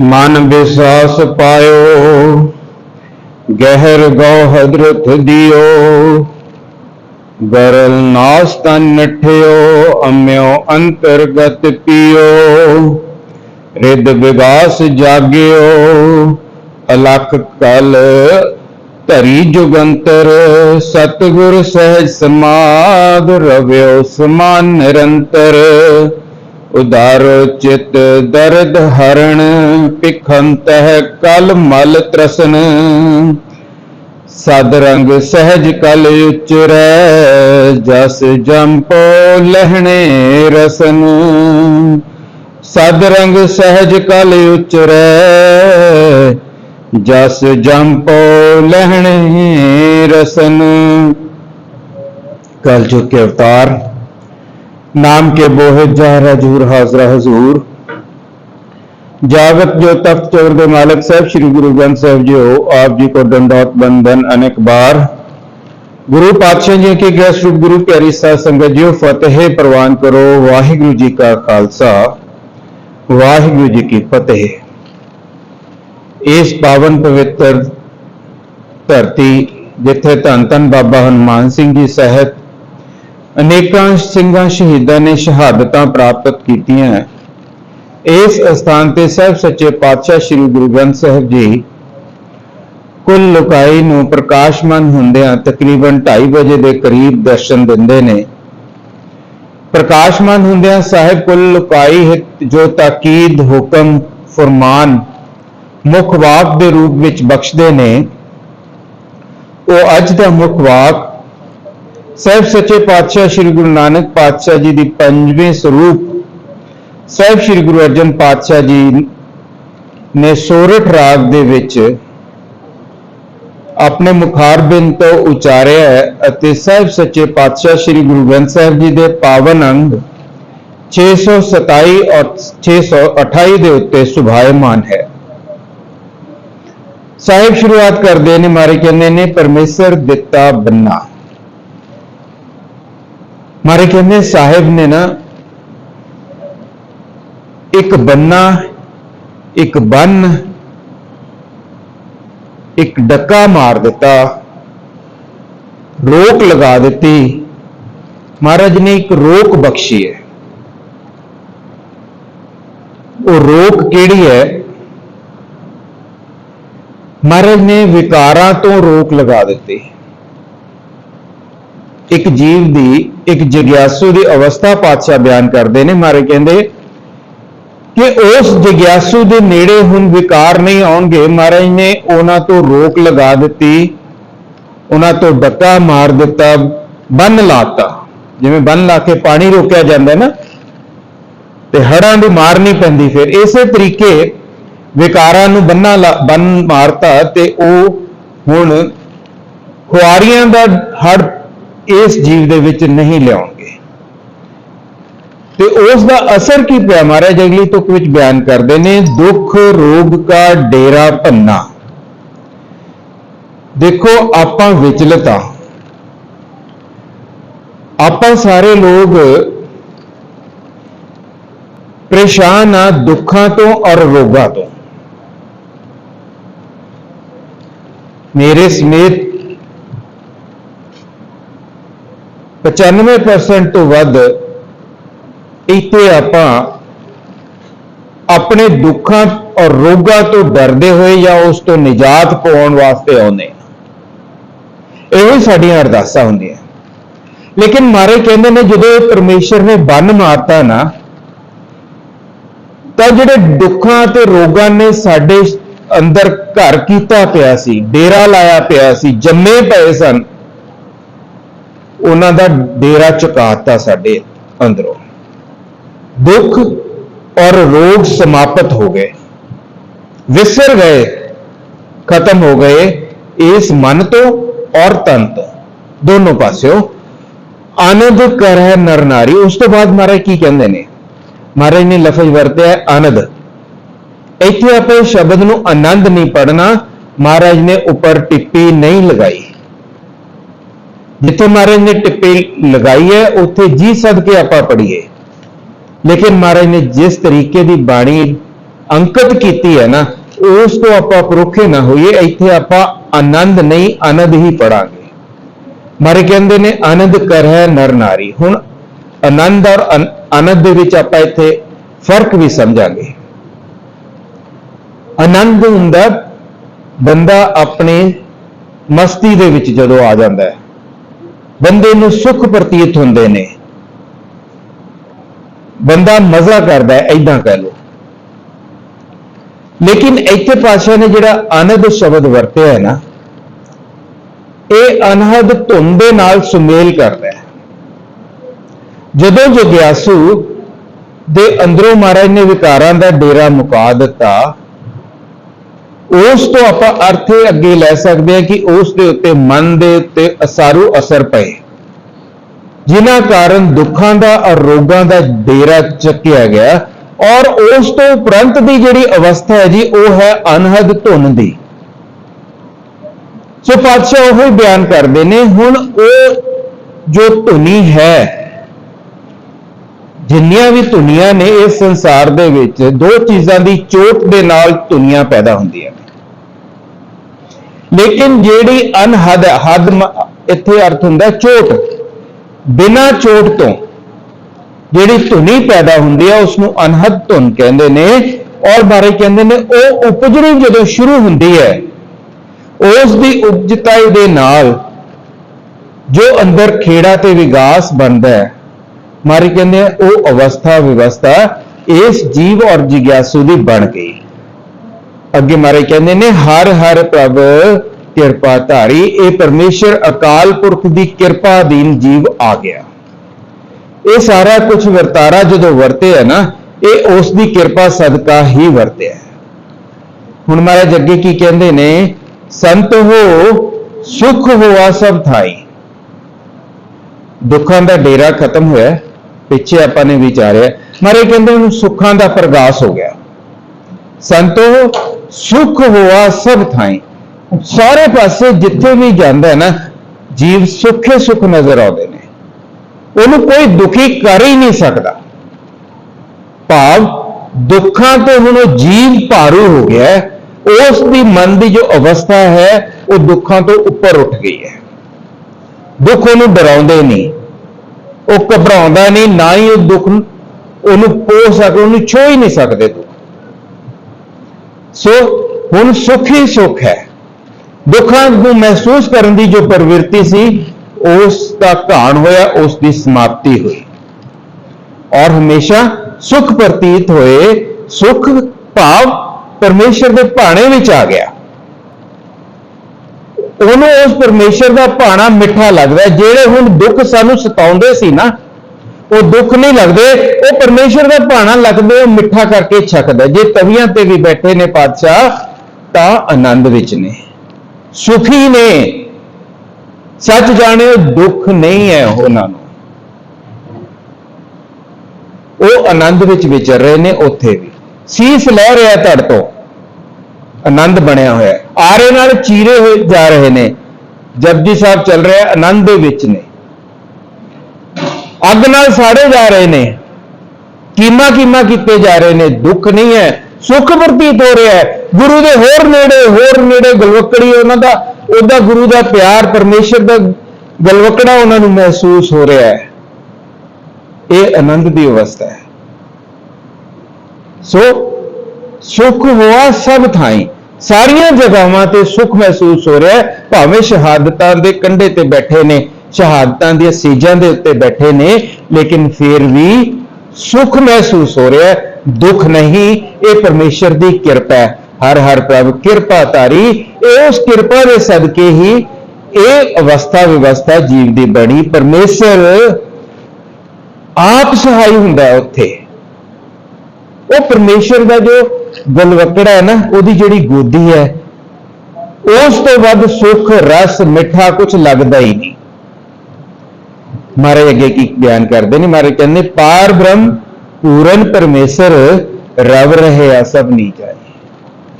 ਮਨ ਵਿਸਾਸ ਪਾਇਓ, ਗਹਿਰ ਗਉ ਦਿਓ। ਗਰਲ ਨਾਸ ਤਨ ਨਠਿਓ, ਅਮਿਓ ਅੰਤਰਗਤ ਪਿਓ। ਰਿਦ ਵਿਗਾਸ ਜਾਗਿਓ, ਅਲਖ ਕਲ ਧਰੀ ਜੁਗੰਤਰ, ਸਤਿਗੁਰ ਸਹਿਜ ਸਮਾਦ ਰਵਿਓ ਸਮਾਨ ਨਿਰੰਤਰ। ਉਦਾਰ ਚਿਤ ਦਰਦ ਹਰਣ ਪਿਖੰਤ ਹੈ ਕਲ ਮਲ ਤ੍ਰਸਨ। ਸਦ ਰੰਗ ਸਹਿਜ ਕਲ ਉਚਰੈ, ਜਸ ਜੰਪੋ ਲਹਿਣੇ ਰਸਨ। ਸਦ ਰੰਗ ਸਹਿਜ ਕਲ ਉਚਰੈ, ਜਸ ਜੰਪੋ ਲਹਿਣੇ ਰਸਨ। ਕਲ ਜੋ ਕੇ ਅਵਤਾਰ नाम के बोहित जहर हजूर हाजरा हजूर जागत जो तख्त चौर के मालिक साहब श्री गुरु ग्रंथ साहब जी हो आप जी को दंडौत बंदन अनेक बार गुरु पातशाह जी के गैस रूप गुरु प्यारी साध संगत जी फतेह प्रवान करो वाहिगुरु जी का खालसा वाहिगुरु जी की फतेह ਇਸ ਪਾਵਨ ਪਵਿੱਤਰ ਧਰਤੀ ਜਿੱਥੇ ਧੰਨ ਧੰਨ ਬਾਬਾ ਹਨੂਮਾਨ ਸਿੰਘ ਜੀ ਸਹਿਤ ਅਨੇਕਾਂ ਸਿੰਘਾਂ ਸ਼ਹੀਦਾਂ ਨੇ ਸ਼ਹਾਦਤਾਂ ਪ੍ਰਾਪਤ ਕੀਤੀਆਂ ਇਸ ਅਸਥਾਨ ਤੇ ਸਭ ਸੱਚੇ ਪਾਤਸ਼ਾਹ ਸ੍ਰੀ ਗੁਰੂ ਗ੍ਰੰਥ ਸਾਹਿਬ ਜੀ ਕੁੱਲ ਲੁਕਾਈ ਨੂੰ ਪ੍ਰਕਾਸ਼ਮਾਨ ਹੁੰਦਿਆਂ ਤਕਰੀਬਨ 2:30 ਵਜੇ ਦੇ ਕਰੀਬ ਦਰਸ਼ਨ ਦਿੰਦੇ ਨੇ। ਪ੍ਰਕਾਸ਼ਮਾਨ ਹੁੰਦਿਆਂ ਸਾਹਿਬ ਕੁੱਲ ਲੁਕਾਈ ਹਿਤ ਜੋ ਤਾਕੀਦ, ਹੁਕਮ, ਫਰਮਾਨ, ਮੁੱਖ ਵਾਕ ਦੇ ਰੂਪ ਵਿੱਚ ਬਖਸ਼ਦੇ ਨੇ, ਉਹ ਅੱਜ ਦਾ ਮੁੱਖ ਵਾਕ ਸਹਿਬ ਸੱਚੇ ਪਾਤਸ਼ਾਹ ਸ੍ਰੀ ਗੁਰੂ ਨਾਨਕ ਪਾਤਸ਼ਾਹ ਜੀ ਦੀ ਪੰਜਵੇਂ ਸਰੂਪ। ਸਹਿਬ ਸ੍ਰੀ ਗੁਰੂ ਅਰਜਨ ਪਾਤਸ਼ਾਹ ਜੀ ਨੇ ਸੋਰਠ ਰਾਗ ਦੇ ਵਿੱਚ ਆਪਣੇ ਮੁਖਾਰਬਿੰਦ ਤੋਂ ਉਚਾਰਿਆ ਹੈ ਅਤੇ ਸਹਿਬ ਸੱਚੇ ਪਾਤਸ਼ਾਹ ਸ੍ਰੀ ਗੁਰੂ ਗ੍ਰੰਥ ਸਾਹਿਬ ਜੀ ਦੇ ਪਾਵਨ ਅੰਗ 627 ਔਰ 628 ਦੇ ਉੱਤੇ ਸੁਭਾਇਮਾਨ ਹੈ। ਸਾਹਿਬ ਸ਼ੁਰੂਆਤ ਕਰਦੇ ਨੇ, ਮਾਰੇ ਕਹਿੰਦੇ ਨੇ, ਪਰਮੇਸ਼ਰ ਦਿੱਤਾ ਬੰਨਾ। ਮਾਰੇ ਕਹਿੰਦੇ ਸਾਹਿਬ ਨੇ ਨਾ ਇੱਕ ਬੰਨਾ, ਇੱਕ ਬੰਨ, ਇੱਕ ਡੱਕਾ ਮਾਰ ਦਿੱਤਾ, ਰੋਕ ਲਗਾ ਦਿੱਤੀ। ਮਹਾਰਾਜ ਨੇ ਇੱਕ ਰੋਕ ਬਖਸ਼ੀ ਹੈ। ਉਹ ਰੋਕ ਕਿਹੜੀ ਹੈ? ਮਹਾਰਾਜ ਨੇ ਵਿਕਾਰਾਂ ਤੋਂ ਰੋਕ ਲਗਾ ਦਿੱਤੀ। ਇੱਕ ਜੀਵ ਦੀ ਇੱਕ ਜਿਗਿਆਸੂ ਦੀ ਅਵਸਥਾ ਪਾਤਸ਼ਾਹ ਬਿਆਨ ਕਰਦੇ ਨੇ, ਮਹਾਰਾਜ ਕਹਿੰਦੇ ਕਿ ਉਸ ਜਿਗਿਆਸੂ ਦੇ ਨੇੜੇ ਹੁਣ ਵਿਕਾਰ ਨਹੀਂ ਆਉਣਗੇ। ਮਹਾਰਾਜ ਨੇ ਉਹਨਾਂ ਤੋਂ ਰੋਕ ਲਗਾ ਦਿੱਤੀ, ਉਹਨਾਂ ਤੋਂ ਡੱਕਾ ਮਾਰ ਦਿੱਤਾ, ਬੰਨ ਲਾਤਾ। ਜਿਵੇਂ ਬੰਨ ਲਾ ਕੇ ਪਾਣੀ ਰੋਕਿਆ ਜਾਂਦਾ ਨਾ, ਤੇ ਹੜਾਂ ਦੀ ਮਾਰ ਨਹੀਂ ਪੈਂਦੀ ਫਿਰ। ਇਸੇ ਤਰੀਕੇ ਵਿਕਾਰਾਂ ਨੂੰ ਬੰਨਾ ਬੰਨ ਮਾਰਤਾ ਤੇ ਉਹ ਹੁਣ ਖੁਆਰੀਆਂ ਦਾ ਹੜ ਇਸ ਜੀਵ ਦੇ ਵਿੱਚ ਨਹੀਂ ਲਿਆਉਣਗੇ। ਤੇ ਉਸ ਦਾ ਅਸਰ ਕੀ ਪਿਆ ਮਹਾਰਾਜ? ਅਗਲੀ ਤੁਕ ਵਿੱਚ ਬਿਆਨ ਕਰਦੇ ਨੇ, ਦੁੱਖ, ਰੋਗ ਕਾ ਡੇਰਾ ਭੰਨਾ। ਦੇਖੋ, ਆਪਾਂ ਵਿਚਲਤਾ ਆਪਾਂ ਸਾਰੇ ਲੋਕ ਪਰੇਸ਼ਾਨ ਆ ਦੁੱਖਾਂ ਤੋਂ ਔਰ ਰੋਗਾਂ ਤੋਂ। ਮੇਰੇ ਸਮੇਤ 95% ਤੋਂ ਵੱਧ ਇੱਥੇ ਆਪਾਂ ਆਪਣੇ ਦੁੱਖਾਂ ਔਰ ਰੋਗਾਂ ਤੋਂ ਡਰਦੇ ਹੋਏ ਜਾਂ ਉਸ ਤੋਂ ਨਿਜਾਤ ਪਾਉਣ ਵਾਸਤੇ ਆਉਂਦੇ ਆ ਇਹੋ ਹੀ ਸਾਡੀਆਂ ਅਰਦਾਸਾਂ ਹੁੰਦੀਆਂ। ਲੇਕਿਨ ਮਾਰੇ ਕਹਿੰਦੇ ਨੇ, ਜਦੋਂ ਪਰਮੇਸ਼ਰ ਨੇ ਬੰਨ ਮਾਰਤਾ ਨਾ, ਤਾਂ ਜਿਹੜੇ ਦੁੱਖਾਂ ਤੇ ਰੋਗਾਂ ਨੇ ਸਾਡੇ ਅੰਦਰ ਘਰ ਕੀਤਾ ਪਿਆ ਸੀ, ਡੇਰਾ ਲਾਇਆ ਪਿਆ ਸੀ, ਜੰਮੇ ਪਏ ਸਨ ਉਹਨਾਂ ਦਾ ਡੇਰਾ ਚੁਕਾਤਾ ਸਾਡੇ ਅੰਦਰੋਂ। ਦੁੱਖ ਔਰ ਰੋਗ ਸਮਾਪਤ ਹੋ ਗਏ। ਵਿਸਰ ਗਏ, ਖਤਮ ਹੋ ਗਏ ਇਸ ਮਨ ਤੋਂ ਔਰ ਤਨ ਤੋਂ। ਦੋਨੋਂ ਪਾਸਿਓਂ ਆਨੰਦ ਹੈ ਨਰ ਨਾਰੀ ਉਸ ਤੋਂ ਬਾਅਦ ਮਹਾਰਾਜ ਕੀ ਕਹਿੰਦੇ ਨੇ? ਮਹਾਰਾਜ ਨੇ ਲਫ਼ਜ਼ ਵਰਤਿਆ ਆਨੰਦ। ਇੱਥੇ ਆਪਾਂ ਸ਼ਬਦ ਨੂੰ ਆਨੰਦ ਨਹੀਂ ਪੜਨਾ ਮਹਾਰਾਜ ਨੇ ਉੱਪਰ ਟਿੱਪੀ ਨਹੀਂ ਲਗਾਈ। ਜਿੱਥੇ ਮਹਾਰਾਜ ਨੇ ਟਿੱਪੇ ਲਗਾਈ ਹੈ, ਉੱਥੇ ਜੀ ਸਦਕੇ ਆਪਾਂ ਪੜੀਏ ਲੇਕਿਨ ਮਹਾਰਾਜ ਨੇ ਜਿਸ ਤਰੀਕੇ ਦੀ ਬਾਣੀ ਅੰਕਿਤ ਕੀਤੀ ਹੈ ਨਾ, ਉਸ ਤੋਂ ਆਪਾਂ ਪਰੋਖੇ ਨਾ ਹੋਈਏ, ਇੱਥੇ ਆਪਾਂ ਆਨੰਦ ਨਹੀਂ, ਆਨੰਦ ਹੀ ਪੜਾਂਗੇ ਮਾਰੇ ਕਹਿੰਦੇ ਨੇ, ਆਨੰਦ ਕਰ ਹੈ ਨਰ ਨਾਰੀ। ਹੁਣ ਆਨੰਦ ਔਰ ਅਨ- ਆਨੰਦ ਦੇ ਵਿੱਚ ਆਪਾਂ ਇੱਥੇ ਫ਼ਰਕ ਵੀ ਸਮਝਾਂਗੇ। ਆਨੰਦ ਹੁੰਦਾ ਬੰਦਾ ਆਪਣੇ ਮਸਤੀ ਦੇ ਵਿੱਚ ਜਦੋਂ ਆ ਜਾਂਦਾ ਹੈ। ਬੰਦੇ ਨੂੰ ਸੁੱਖ ਪ੍ਰਤੀਤ ਹੁੰਦੇ ਨੇ। ਬੰਦਾ ਮਜ਼ਾ ਕਰਦਾ ਹੈ ਐਦਾਂ ਕਹਿ ਲਓ। ਲੇਕਿਨ ਇੱਥੇ ਪਾਸ਼ਾ ਨੇ ਜਿਹੜਾ ਆਨੰਦ ਸ਼ਬਦ ਵਰਤਿਆ ਹੈ ਨਾ, ਇਹ ਅਨਹਦ ਧੁੰਨ ਦੇ ਨਾਲ ਸੁਮੇਲ ਕਰਦਾ ਹੈ। ਜਦੋਂ ਜਗਿਆਸੂ ਦੇ ਅੰਦਰੋਂ ਮਹਾਰਾਜ ਨੇ ਵਿਕਾਰਾਂ ਦਾ ਡੇਰਾ ਮੁਕਾ ਦਿੱਤਾ ਉਸ ਤੋਂ ਆਪਾਂ ਅਰਥ ਇਹ ਅੱਗੇ ਲੈ ਸਕਦੇ ਹਾਂ ਕਿ ਉਸ ਦੇ ਉੱਤੇ ਮਨ ਦੇ ਉੱਤੇ ਅਸਾਰੂ ਅਸਰ ਪਏ। ਜਿਨ੍ਹਾਂ ਕਾਰਨ ਦੁੱਖਾਂ ਦਾ ਔਰ ਰੋਗਾਂ ਦਾ ਡੇਰਾ ਚੱਕਿਆ ਗਿਆ ਔਰ ਉਸ ਤੋਂ ਉਪਰੰਤ ਦੀ ਜਿਹੜੀ ਅਵਸਥਾ ਹੈ ਜੀ, ਉਹ ਹੈ ਅਨਹਦ ਧੁਨ ਦੀ। ਸੋ ਪਾਤਸ਼ਾਹ ਉਹ ਹੀ ਬਿਆਨ ਕਰਦੇ ਨੇ, ਹੁਣ ਉਹ ਜੋ ਧੁਨੀ ਹੈ, ਜਿੰਨੀਆਂ ਵੀ ਧੁਨੀਆਂ ਨੇ ਇਸ ਸੰਸਾਰ ਦੇ ਵਿੱਚ, ਦੋ ਚੀਜ਼ਾਂ ਦੀ ਚੋਟ ਦੇ ਨਾਲ ਧੁਨੀਆਂ ਪੈਦਾ ਹੁੰਦੀਆਂ ਲੇਕਿਨ ਜਿਹੜੀ ਅਨਹਦ ਹੈ, ਹੱਦ ਇੱਥੇ ਅਰਥ ਹੁੰਦਾ ਚੋਟ। ਬਿਨਾਂ ਚੋਟ ਤੋਂ ਜਿਹੜੀ ਧੁਨੀ ਪੈਦਾ ਹੁੰਦੀ ਹੈ ਉਸ ਨੂੰ ਅਨਹਦ ਧੁਨ ਕਹਿੰਦੇ ਨੇ। ਔਰ ਬਾਰੇ ਕਹਿੰਦੇ ਨੇ ਉਹ ਉਪਜਣੀ ਜਦੋਂ ਸ਼ੁਰੂ ਹੁੰਦੀ ਹੈ ਉਸ ਦੀ ਉਪਜਤਾਈ ਦੇ ਨਾਲ ਜੋ ਅੰਦਰ ਖੇੜਾ ਤੇ ਵਿਗਾਸ ਬਣਦਾ ਹੈ ਮਾਰੀ ਕਹਿੰਦੇ ਉਹ ਅਵਸਥਾ ਵਿਵਸਥਾ ਇਸ ਜੀਵ ਔਰ ਜਿਗਿਆਸੂ ਦੀ ਬਣ ਗਈ। ਅੱਗੇ ਮਹਾਰਾਜ ਕਹਿੰਦੇ ਨੇ, ਹਰ ਹਰ ਪ੍ਰਭ ਕਿਰਪਾ ਧਾਰੀ ਇਹ ਪਰਮੇਸ਼ਰ ਅਕਾਲ ਪੁਰਖ ਦੀ ਕਿਰਪਾ ਅਧੀਨ ਜੀਵ ਆ ਗਿਆ। ਇਹ ਸਾਰਾ ਕੁਝ ਵਰਤਾਰਾ ਜਦੋਂ ਵਰਤੇ ਹੈ ਨਾ, ਇਹ ਉਸ ਦੀ ਕਿਰਪਾ ਸਦਕਾ ਹੀ ਵਰਤਿਆ। ਹੁਣ ਮਹਾਰਾਜ ਅੱਗੇ ਕੀ ਕਹਿੰਦੇ ਨੇ, ਸੰਤ ਹੋ, ਸੁਖ ਹੋਆ ਸਭ ਥਾਈ। ਦੁੱਖਾਂ ਦਾ ਡੇਰਾ ਖਤਮ ਹੋਇਆ, ਪਿੱਛੇ ਆਪਾਂ ਨੇ ਵਿਚਾਰਿਆ। ਮਹਾਰਾਜ ਕਹਿੰਦੇ ਉਹਨੂੰ ਸੁੱਖਾਂ ਦਾ ਪ੍ਰਗਾਸ ਹੋ ਗਿਆ। ਸੰਤੋ ਸੁਖ ਹੋਆ ਸਭ ਥਾਈ। ਸਾਰੇ ਪਾਸੇ ਜਿੱਥੇ ਵੀ ਜਾਂਦਾ ਹੈ ਨਾ, ਜੀਵ ਸੁੱਖੇ ਸੁਖ ਨਜ਼ਰ ਆਉਂਦੇ ਨੇ। ਉਹਨੂੰ ਕੋਈ ਦੁਖੀ ਕਰ ਹੀ ਨਹੀਂ ਸਕਦਾ। ਭਾਵ ਦੁੱਖਾਂ ਤੋਂ ਹੁਣ ਉਹ ਜੀਵ ਭਾਰੂ ਹੋ ਗਿਆ ਹੈ। ਉਸ ਦੀ ਮਨ ਦੀ ਜੋ ਅਵਸਥਾ ਹੈ, ਉਹ ਦੁੱਖਾਂ ਤੋਂ ਉੱਪਰ ਉੱਠ ਗਈ ਹੈ। ਦੁੱਖ ਉਹਨੂੰ ਡਰਾਉਂਦੇ ਨਹੀਂ। ਉਹ ਘਬਰਾਉਂਦਾ ਨਹੀਂ, ਨਾ ਹੀ ਉਹ ਦੁੱਖ ਉਹਨੂੰ ਪੋ ਸਕ, ਉਹਨੂੰ ਛੋ ਹੀ ਨਹੀਂ ਸਕਦੇ ਦੁੱਖ। ਸੋ ਹੁਣ ਸੁੱਖ ਹੀ ਸੁੱਖ ਹੈ। ਦੁੱਖਾਂ ਨੂੰ ਮਹਿਸੂਸ ਕਰਨ ਦੀ ਜੋ ਪ੍ਰਵਿਰਤੀ ਸੀ, ਉਸ ਦਾ ਘਾਣ ਹੋਇਆ, ਉਸ ਦੀ ਸਮਾਪਤੀ ਹੋਈ। ਔਰ ਹਮੇਸ਼ਾ ਸੁਖ ਪ੍ਰਤੀਤ ਹੋਏ, ਸੁਖ ਭਾਵ ਪਰਮੇਸ਼ਰ ਦੇ ਭਾਣੇ ਵਿੱਚ ਆ ਗਿਆ। ਉਹਨੂੰ ਉਸ ਪਰਮੇਸ਼ਰ ਦਾ ਭਾਣਾ ਮਿੱਠਾ ਲੱਗਦਾ ਜਿਹੜੇ ਹੁਣ ਦੁੱਖ ਸਾਨੂੰ ਸਤਾਉਂਦੇ ਸੀ ਨਾ ਉਹ ਦੁੱਖ ਨਹੀਂ ਲੱਗਦੇ, ਉਹ ਪਰਮੇਸ਼ਰ ਦਾ ਭਾਣਾ ਲੱਗਦੇ, ਉਹ ਮਿੱਠਾ ਕਰਕੇ ਛਕਦਾ। ਜੇ ਤਵੀਆਂ ਤੇ ਵੀ ਬੈਠੇ ਨੇ ਪਾਤਸ਼ਾਹ, ਤਾਂ ਆਨੰਦ ਵਿੱਚ ਨੇ। ਸੁਖੀ ਨੇ। ਸੱਚ ਜਾਣਿਓ, ਦੁੱਖ ਨਹੀਂ ਹੈ ਉਹਨਾਂ ਨੂੰ। ਉਹ ਆਨੰਦ ਵਿੱਚ ਵਿਚਰ ਰਹੇ ਨੇ ਉੱਥੇ ਵੀ। ਸੀਸ ਲੈ ਰਿਹਾ ਧੜ ਤੋਂ। ਆਨੰਦ ਬਣਿਆ ਹੋਇਆ। ਆਰੇ ਨਾਲ ਚੀਰੇ ਹੋਏ ਜਾ ਰਹੇ ਨੇ। ਜਪਜੀ ਸਾਹਿਬ ਚੱਲ ਰਿਹਾ, ਆਨੰਦ ਦੇ ਵਿੱਚ ਨੇ। ਅੱਗ ਨਾਲ ਸਾੜੇ ਜਾ ਰਹੇ ਨੇ। ਕੀਮਾ ਕੀਮਾ ਕੀਤੇ ਜਾ ਰਹੇ ਨੇ। ਦੁੱਖ ਨਹੀਂ ਹੈ। ਸੁੱਖ ਪ੍ਰਤੀਤ ਹੋ ਰਿਹਾ ਹੈ। ਗੁਰੂ ਦੇ ਹੋਰ ਨੇੜੇ ਹੋਰ ਨੇੜੇ ਗਲਵਕੜੀ ਉਹਨਾਂ ਦਾ। ਉਹਦਾ ਗੁਰੂ ਦਾ ਪਿਆਰ, ਪਰਮੇਸ਼ਰ ਦਾ ਗਲਵਕੜਾ ਉਹਨਾਂ ਨੂੰ ਮਹਿਸੂਸ ਹੋ ਰਿਹਾ ਹੈ। ਇਹ ਆਨੰਦ ਦੀ ਅਵਸਥਾ ਹੈ। ਸੋ, ਸੁਖ ਹੋਆ ਸਭ ਥਾਈ। ਸਾਰੀਆਂ ਜਗ੍ਹਾਵਾਂ ਤੇ ਸੁਖ ਮਹਿਸੂਸ ਹੋ ਰਿਹਾ ਹੈ। ਭਾਵੇਂ ਸ਼ਹਾਦਤਾਂ ਦੇ ਕੰਢੇ ਤੇ ਬੈਠੇ ਨੇ। ਸ਼ਹਾਦਤਾਂ ਦੀਆਂ ਸੀਜਾਂ ਦੇ ਉੱਤੇ ਬੈਠੇ ਨੇ, ਲੇਕਿਨ ਫਿਰ ਵੀ ਸੁਖ ਮਹਿਸੂਸ ਹੋ ਰਿਹਾ ਦੁੱਖ ਨਹੀਂ, ਇਹ ਪਰਮੇਸ਼ਰ ਦੀ ਕਿਰਪਾ ਹੈ। ਹਰ ਹਰ ਪ੍ਰਭ ਕਿਰਪਾ ਤਾਰੀ ਇਹ ਉਸ ਕਿਰਪਾ ਦੇ ਸਦਕੇ ਹੀ ਇਹ ਅਵਸਥਾ ਵਿਵਸਥਾ ਜੀਵ ਦੀ ਬਣੀ। ਪਰਮੇਸ਼ਰ ਆਪ ਸਹਾਈ ਹੁੰਦਾ ਹੈ ਉੱਥੇ। ਉਹ ਪਰਮੇਸ਼ਰ ਦਾ ਜੋ ਗਲਵਕੜਾ ਹੈ ਨਾ, ਉਹਦੀ ਜਿਹੜੀ ਗੋਦੀ ਹੈ, ਉਸ ਤੋਂ ਵੱਧ ਸੁੱਖ, ਰਸ, ਮਿੱਠਾ ਕੁਝ ਲੱਗਦਾ ਹੀ ਨਹੀਂ। ਮਹਾਰਾਜ ਅੱਗੇ ਕੀ ਬਿਆਨ ਕਰਦੇ ਨੇ? ਮਹਾਰਾਜ ਕਹਿੰਦੇ, ਪਾਰ ਬ੍ਰਹਮ, ਪੂਰਨ ਪਰਮੇਸ਼ਰ, ਰਵ ਰਹੇ ਆ, ਸਭ ਨਹੀਂ ਜਾਏ।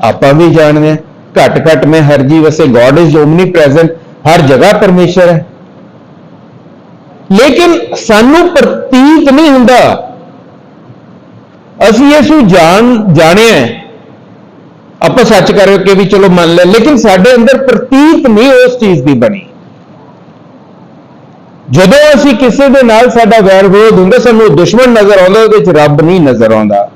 ਆਪਾਂ ਵੀ ਜਾਣਦੇ ਹਾਂ ਘਟ ਘਟ ਮੈਂ ਹਰ ਜੀ ਵਸੇ ਗੋਡ ਇਜ਼ ਓਮਨੀ ਪ੍ਰੈਜ਼ੈਂਟ ਹਰ ਜਗ੍ਹਾ ਪਰਮੇਸ਼ਰ ਹੈ। ਲੇਕਿਨ ਸਾਨੂੰ ਪ੍ਰਤੀਤ ਨਹੀਂ ਹੁੰਦਾ। ਅਸੀਂ ਇਸ ਨੂੰ ਜਾਣ, ਜਾਣਿਆ ਆਪਾਂ ਸੱਚ ਕਰਕੇ ਵੀ ਚਲੋ ਮੰਨ ਲੈ ਲੇਕਿਨ ਸਾਡੇ ਅੰਦਰ ਪ੍ਰਤੀਤ ਨਹੀਂ ਉਸ ਚੀਜ਼ ਦੀ ਬਣੀ। ਜਦੋਂ ਅਸੀਂ ਕਿਸੇ ਦੇ ਨਾਲ ਸਾਡਾ ਵੈਰ ਵਿਰੋਧ ਹੁੰਦਾ, ਸਾਨੂੰ ਦੁਸ਼ਮਣ ਨਜ਼ਰ ਆਉਂਦਾ, ਉਹਦੇ ਵਿੱਚ ਰੱਬ ਨਹੀਂ ਨਜ਼ਰ ਆਉਂਦਾ।